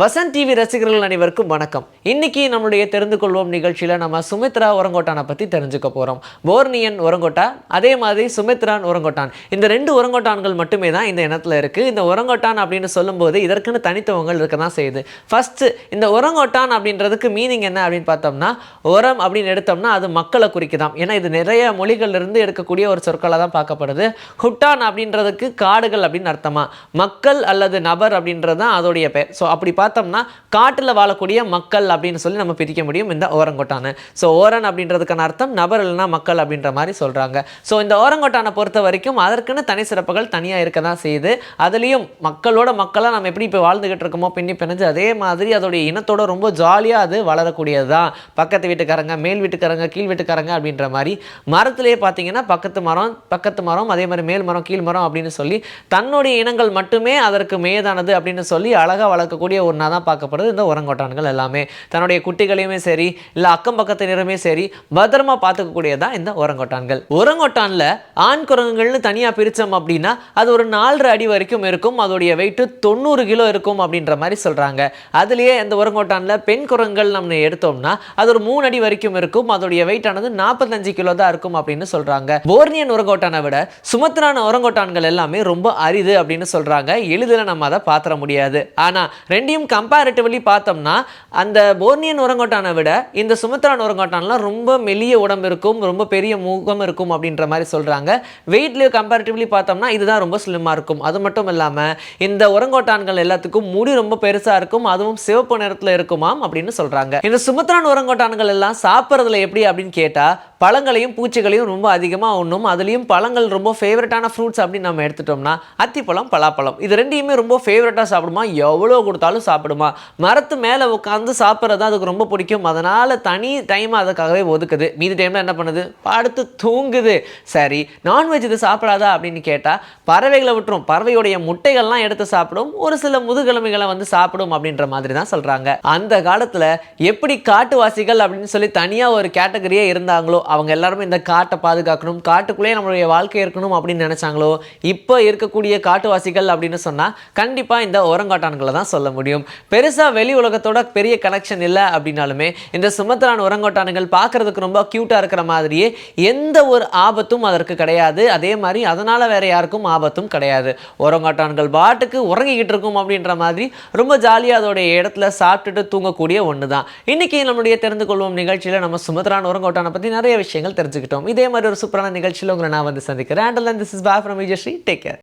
Vasanth TV ரசிகர்கள் அனைவருக்கும் வணக்கம். இன்னைக்கு நம்மளுடைய தெரிந்து கொள்வோம் நிகழ்ச்சியில் நம்ம சுமித்ரா உரங்கோட்டானை பற்றி தெரிஞ்சுக்க போகிறோம் போர்னியன் உரங்கோட்டா அதே மாதிரி சுமித்ரான் உரங்கோட்டான் இந்த ரெண்டு உரங்கோட்டான்கள் மட்டுமே தான் இந்த இனத்தில் இருக்குது இந்த உரங்கோட்டான் அப்படின்னு சொல்லும்போது இதற்குன்னு தனித்துவங்கள் இருக்க தான் செய்யுது. ஃபஸ்ட்டு இந்த உரங்கோட்டான் அப்படின்றதுக்கு மீனிங் என்ன அப்படின்னு பார்த்தோம்னா உரம் அப்படின்னு எடுத்தோம்னா அது மக்களை குறிக்குதாம். ஏன்னா இது நிறைய மொழிகளிலிருந்து எடுக்கக்கூடிய ஒரு சொற்களாக தான் பார்க்கப்படுது. ஹுட்டான் அப்படின்றதுக்கு காடுகள் அப்படின்னு அர்த்தமாக மக்கள் அல்லது நபர் அப்படின்றது தான் அதோடைய பேர் ஸோ அப்படி பார்த்தோம்னா காட்டில் வாழக்கூடிய மக்கள் அப்படின்னு சொல்லி நம்ம பிரிக்க முடியும். இந்த ஓரங்கொட்டானை. ஸோ ஓரன் அப்படின்றதுக்கான அர்த்தம் நபர் இல்லைனா மக்கள் அப்படின்ற மாதிரி சொல்கிறாங்க ஸோ இந்த ஓரங்கொட்டானை பொறுத்த வரைக்கும் அதற்குன்னு தனி சிறப்புகள் தனியாக இருக்க தான் செய்யுது. அதுலேயும் மக்களோட மக்களாக நம்ம எப்படி இப்போ வாழ்ந்துக்கிட்டு இருக்கோமோ பின்னி பிணைஞ்சு அதே மாதிரி அதோடைய இனத்தோட ரொம்ப ஜாலியாக அது வளரக்கூடியது தான் பக்கத்து வீட்டுக்காரங்க மேல் வீட்டுக்காரங்க கீழ் வீட்டுக்காரங்க அப்படின்ற மாதிரி. மரத்திலேயே பார்த்தீங்கன்னா பக்கத்து மரம் பக்கத்து மரம் அதே மாதிரி மேல் மரம் கீழ் மரம் அப்படின்னு சொல்லி தன்னுடைய இனங்கள் மட்டுமே அதற்கு மேதானது அப்படின்னு சொல்லி அழகாக வளர்க்கக்கூடிய ஒரு ஒன்றா தான் பார்க்கப்படுது. இந்த உரங்கொட்டான்கள் எல்லாமே. தன்னுடைய குட்டிகளையுமே சரி இல்லை அக்கம் பக்கத்தினருமே சரி பத்திரமா பார்த்துக்கக்கூடியதான் இந்த உரங்கொட்டான்கள். உரங்கொட்டானில் ஆண் குரங்குகள்னு தனியாக பிரித்தோம் அப்படின்னா அது ஒரு நாலரை அடி வரைக்கும் இருக்கும். அதோடைய வெயிட்டு தொண்ணூறு கிலோ இருக்கும் அப்படின்ற மாதிரி சொல்கிறாங்க அதுலேயே இந்த உரங்கொட்டானில் பெண் குரங்குகள் நம்ம எடுத்தோம்னா அது ஒரு மூணு அடி வரைக்கும் இருக்கும். அதோடைய வெயிட் ஆனது நாற்பத்தஞ்சு கிலோ தான் இருக்கும் அப்படின்னு சொல்கிறாங்க போர்னியன் உரங்கொட்டானை விட சுமத்ரான உரங்கொட்டான்கள் எல்லாமே ரொம்ப அரிது அப்படின்னு சொல்கிறாங்க எளிதில் நம்ம அதை பாத்திர முடியாது. ஆனால் ரெண்டையும் கம்பேரிட்டிவ்லி பார்த்தோம்னா அந்த போர்னியன் உரங்கோட்டானை விட இந்த சுமத்ரான் உரங்கோட்டான்லாம் ரொம்ப மெலிய உடம்பு இருக்கும் ரொம்ப பெரிய முகம் இருக்கும் அப்படின்ற மாதிரி சொல்கிறாங்க வெயிட்லேயும் கம்பேரிட்டிவ்லி பார்த்தோம்னா இதுதான் ரொம்ப ஸ்லிம்மாக இருக்கும். அது மட்டும் இல்லாமல் இந்த உரங்கோட்டான்கள் எல்லாத்துக்கும் முடி ரொம்ப பெருசாக இருக்கும் அதுவும் சிவப்பு நிறத்தில் இருக்குமாம் அப்படின்னு சொல்கிறாங்க இந்த சுமத்ரான் உரங்கோட்டான்கள் எல்லாம் சாப்பிட்றதுல எப்படி அப்படின்னு கேட்டால் பழங்களையும் பூச்சிகளையும் ரொம்ப அதிகமாக உண்ணும். அதுலேயும் பழங்கள் ரொம்ப ஃபேவரட்டான ஃப்ரூட்ஸ் அப்படின்னு நம்ம எடுத்துட்டோம்னா அத்திப்பழம் பலாப்பழம். இது ரெண்டையுமே ரொம்ப ஃபேவரட்டாக சாப்பிடுமா? எவ்வளோ கொடுத்தாலும் சாப்பிடுமா? மரத்து மேலே உட்காந்து சாப்பிட்றது அதுக்கு ரொம்ப பிடிக்கும். அதனால் தனி டைம் அதுக்காகவே ஒதுக்குது. மீதி டைமில் என்ன பண்ணுது? படுத்து தூங்குது. சரி நான்வெஜ் இது சாப்பிடாதா அப்படின்னு கேட்டால் பறவைகளை விட்டுரும். பறவையுடைய முட்டைகள்லாம் எடுத்து சாப்பிடும். ஒரு சில முதுகிழமைகளை வந்து சாப்பிடும் அப்படின்ற மாதிரி தான் சொல்கிறாங்க அந்த காலத்தில் எப்படி காட்டுவாசிகள் அப்படின்னு சொல்லி தனியாக ஒரு கேட்டகரியே இருந்தாங்களோ அவங்க எல்லாருமே இந்த காட்டை பாதுகாக்கணும் காட்டுக்குள்ளேயே நம்மளுடைய வாழ்க்கை இருக்கணும் அப்படின்னு நினச்சாங்களோ இப்போ இருக்கக்கூடிய காட்டுவாசிகள் அப்படின்னு சொன்னால் கண்டிப்பாக இந்த உரங்காட்டான்களை தான் சொல்ல முடியும். பெருசாக வெளி உலகத்தோட பெரிய கனெக்ஷன் இல்லை அப்படின்னாலுமே இந்த சுமத்ரான் உரங்கோட்டான்கள் பார்க்கறதுக்கு ரொம்ப க்யூட்டாக இருக்கிற மாதிரியே எந்த ஒரு ஆபத்தும் அதற்கு கிடையாது. அதே மாதிரி அதனால் வேறு யாருக்கும் ஆபத்தும் கிடையாது. உரங்காட்டான்கள் பாட்டுக்கு உறங்கிக்கிட்டு இருக்கும் அப்படின்ற மாதிரி ரொம்ப ஜாலியாக அதோடைய இடத்துல சாப்பிட்டுட்டு தூங்கக்கூடிய ஒன்று தான் இன்னைக்கு நம்மளுடைய தெரிந்து கொள்வோம் நிகழ்ச்சியில் நம்ம சுமத்ரான் உரங்கோட்டானை பற்றி நிறைய விஷயங்கள் தெரிஞ்சுக்கிட்டோம். இதே மாதிரி ஒரு சூப்பரான நிகழ்ச்சியில் உங்களை நான் வந்து சந்திக்கிறேன். And this is boy from Vijayasree take care